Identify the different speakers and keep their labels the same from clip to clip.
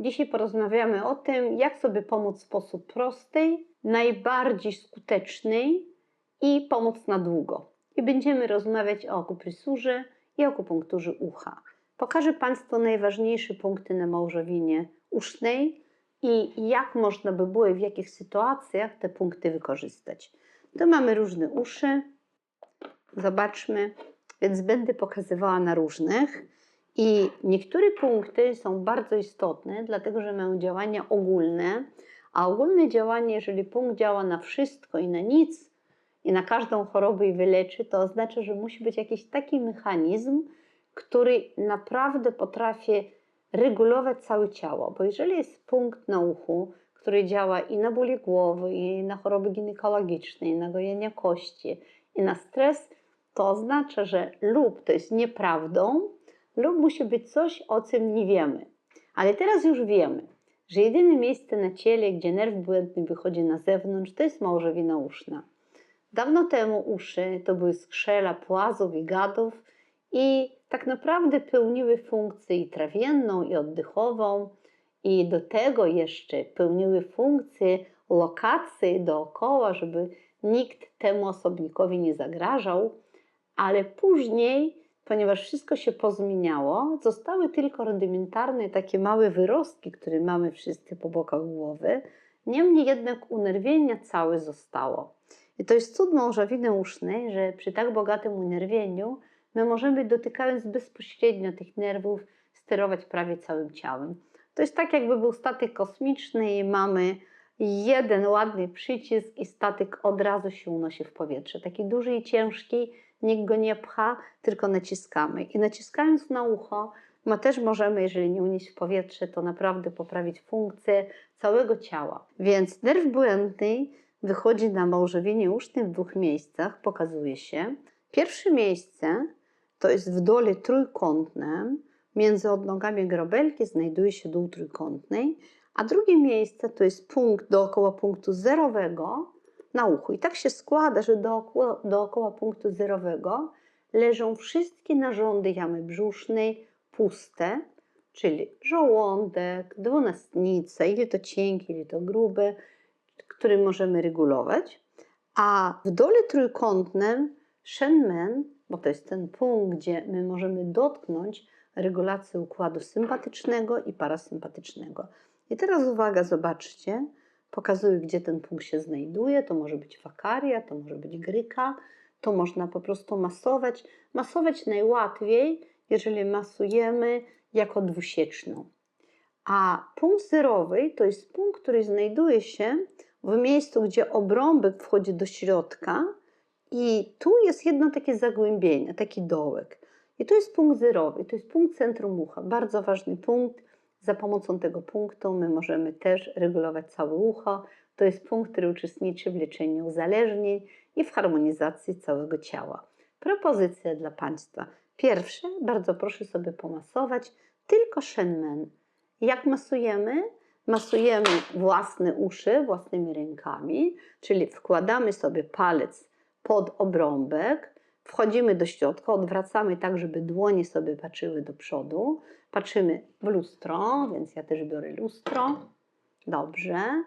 Speaker 1: Dzisiaj porozmawiamy o tym, jak sobie pomóc w sposób prosty, najbardziej skuteczny i pomóc na długo. I będziemy rozmawiać o akupresurze i akupunkturze ucha. Pokażę Państwu najważniejsze punkty na małżowinie usznej i jak można by było i w jakich sytuacjach te punkty wykorzystać. Tu mamy różne uszy. Zobaczmy, więc będę pokazywała na różnych. I niektóre punkty są bardzo istotne, dlatego że mają działania ogólne, a ogólne działanie, jeżeli punkt działa na wszystko i na nic, i na każdą chorobę i wyleczy, to oznacza, że musi być jakiś taki mechanizm, który naprawdę potrafi regulować całe ciało. Bo jeżeli jest punkt na uchu, który działa i na bóle głowy, i na choroby ginekologiczne, i na gojenie kości, i na stres, to oznacza, że lub to jest nieprawdą, lub musi być coś, o czym nie wiemy. Ale teraz już wiemy, że jedyne miejsce na ciele, gdzie nerw błędny wychodzi na zewnątrz, to jest małżowina uszna. Dawno temu uszy to były skrzela płazów i gadów i tak naprawdę pełniły funkcję i trawienną, i oddechową, i do tego jeszcze pełniły funkcję lokacji dookoła, żeby nikt temu osobnikowi nie zagrażał, ale później, ponieważ wszystko się pozmieniało, zostały tylko rudymentarne takie małe wyrostki, które mamy wszyscy po bokach głowy. Niemniej jednak unerwienia całe zostało. I to jest cud małżowiny usznej, że przy tak bogatym unerwieniu my możemy dotykając bezpośrednio tych nerwów sterować prawie całym ciałem. To jest tak, jakby był statek kosmiczny i mamy jeden ładny przycisk i statek od razu się unosi w powietrze. Taki duży i ciężki, nikt go nie pcha, tylko naciskamy. I naciskając na ucho, my też możemy, jeżeli nie unieść w powietrze, to naprawdę poprawić funkcję całego ciała. Więc nerw błędny wychodzi na małżowinie usznym w dwóch miejscach, pokazuje się. Pierwsze miejsce to jest w dole trójkątnym, między odnogami grobelki znajduje się dół trójkątnej, a drugie miejsce to jest punkt dookoła punktu zerowego na uchu. I tak się składa, że dookoła, dookoła punktu zerowego leżą wszystkie narządy jamy brzusznej puste, czyli żołądek, dwunastnica, ili to cienkie, ili to grube, który możemy regulować. A w dole trójkątnym Shenmen, bo to jest ten punkt, gdzie my możemy dotknąć regulacji układu sympatycznego i parasympatycznego. I teraz uwaga, zobaczcie, pokazuję, gdzie ten punkt się znajduje. To może być wakaria, to może być gryka, to można po prostu masować. Masować najłatwiej, jeżeli masujemy jako dwusieczną. A punkt zerowy to jest punkt, który znajduje się w miejscu, gdzie obrąbek wchodzi do środka i tu jest jedno takie zagłębienie, taki dołek. I to jest punkt zerowy, to jest punkt centrum ucha, bardzo ważny punkt. Za pomocą tego punktu my możemy też regulować całe ucho. To jest punkt, który uczestniczy w leczeniu uzależnień i w harmonizacji całego ciała. Propozycja dla Państwa. Pierwsze, bardzo proszę sobie pomasować tylko Shenmen. Jak masujemy? Masujemy własne uszy własnymi rękami, czyli wkładamy sobie palec pod obrąbek, wchodzimy do środka, odwracamy tak, żeby dłonie sobie patrzyły do przodu, patrzymy w lustro, więc ja też biorę lustro. Dobrze.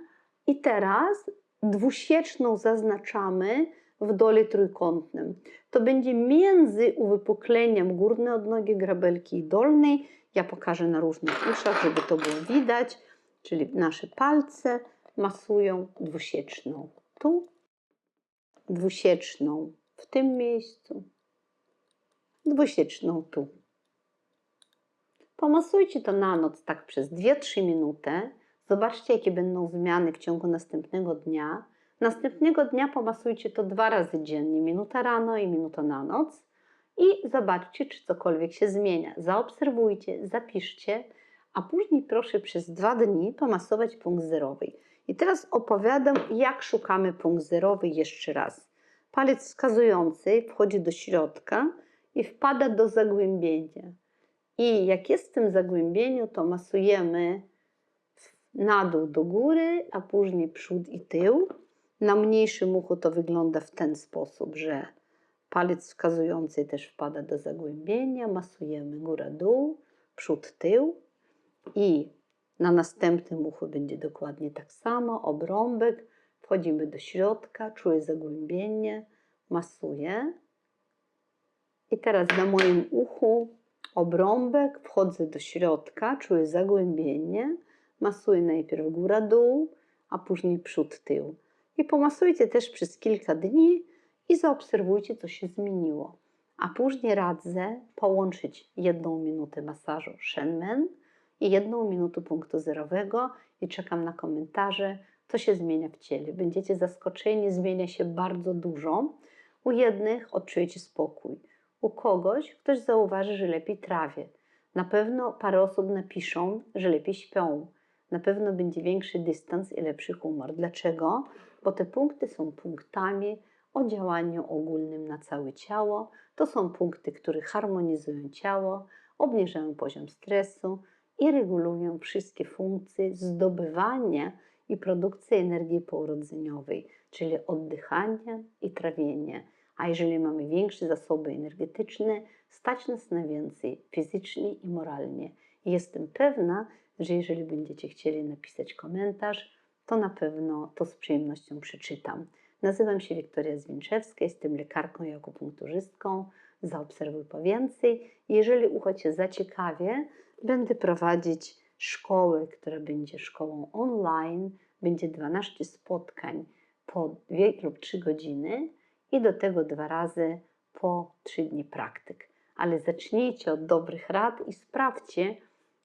Speaker 1: I teraz dwusieczną zaznaczamy w dole trójkątnym. To będzie między uwypukleniem górnej odnogi grabelki i dolnej. Ja pokażę na różnych uszach, żeby to było widać. Czyli nasze palce masują dwusieczną. Tu dwusieczną w tym miejscu, dwusieczną tu. Pomasujcie to na noc tak przez 2-3 minuty. Zobaczcie, jakie będą zmiany w ciągu następnego dnia. Następnego dnia pomasujcie to dwa razy dziennie, minuta rano i minuta na noc. I zobaczcie, czy cokolwiek się zmienia. Zaobserwujcie, zapiszcie, a później proszę przez dwa dni pomasować punkt zerowy. I teraz opowiadam, jak szukamy punkt zerowy jeszcze raz. Palec wskazujący wchodzi do środka i wpada do zagłębienia. I jak jest w tym zagłębieniu, to masujemy na dół do góry, a później przód i tył. Na mniejszym uchu to wygląda w ten sposób, że palec wskazujący też wpada do zagłębienia, masujemy góra-dół, przód, tył i Na następnym uchu będzie dokładnie tak samo. Obrąbek, wchodzimy do środka, czuję zagłębienie, masuję. I teraz na moim uchu obrąbek, wchodzę do środka, czuję zagłębienie, masuję najpierw góra-dół, a później przód-tył. I pomasujcie też przez kilka dni i zaobserwujcie, co się zmieniło. A później radzę połączyć jedną minutę masażu Shenmen i jedną minutę punktu zerowego i czekam na komentarze, co się zmienia w ciele. Będziecie zaskoczeni, zmienia się bardzo dużo. U jednych odczujecie spokój, u kogoś ktoś zauważy, że lepiej trawie. Na pewno parę osób napiszą, że lepiej śpią. Na pewno będzie większy dystans i lepszy humor. Dlaczego? Bo te punkty są punktami o działaniu ogólnym na całe ciało. To są punkty, które harmonizują ciało, obniżają poziom stresu i regulują wszystkie funkcje zdobywania i produkcji energii pourodzeniowej, czyli oddychania i trawienia. A jeżeli mamy większe zasoby energetyczne, stać nas na więcej fizycznie i moralnie. Jestem pewna, że jeżeli będziecie chcieli napisać komentarz, to na pewno to z przyjemnością przeczytam. Nazywam się Wiktoria Zwinczewska, jestem lekarką i akupunkturzystką. Zaobserwuj po więcej. Jeżeli ucho Cię zaciekawie, będę prowadzić szkołę, która będzie szkołą online. Będzie 12 spotkań po 2 lub 3 godziny i do tego dwa razy po 3 dni praktyk. Ale zacznijcie od dobrych rad i sprawdźcie,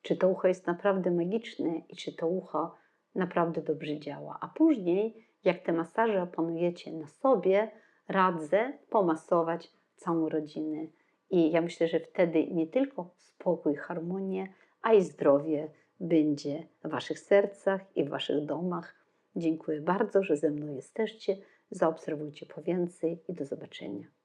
Speaker 1: czy to ucho jest naprawdę magiczne i czy to ucho naprawdę dobrze działa. A później, jak te masaże opanujecie na sobie, radzę pomasować całą rodzinę. I ja myślę, że wtedy nie tylko spokój, harmonia, a i zdrowie będzie w Waszych sercach i w Waszych domach. Dziękuję bardzo, że ze mną jesteście. Zaobserwujcie po więcej i do zobaczenia.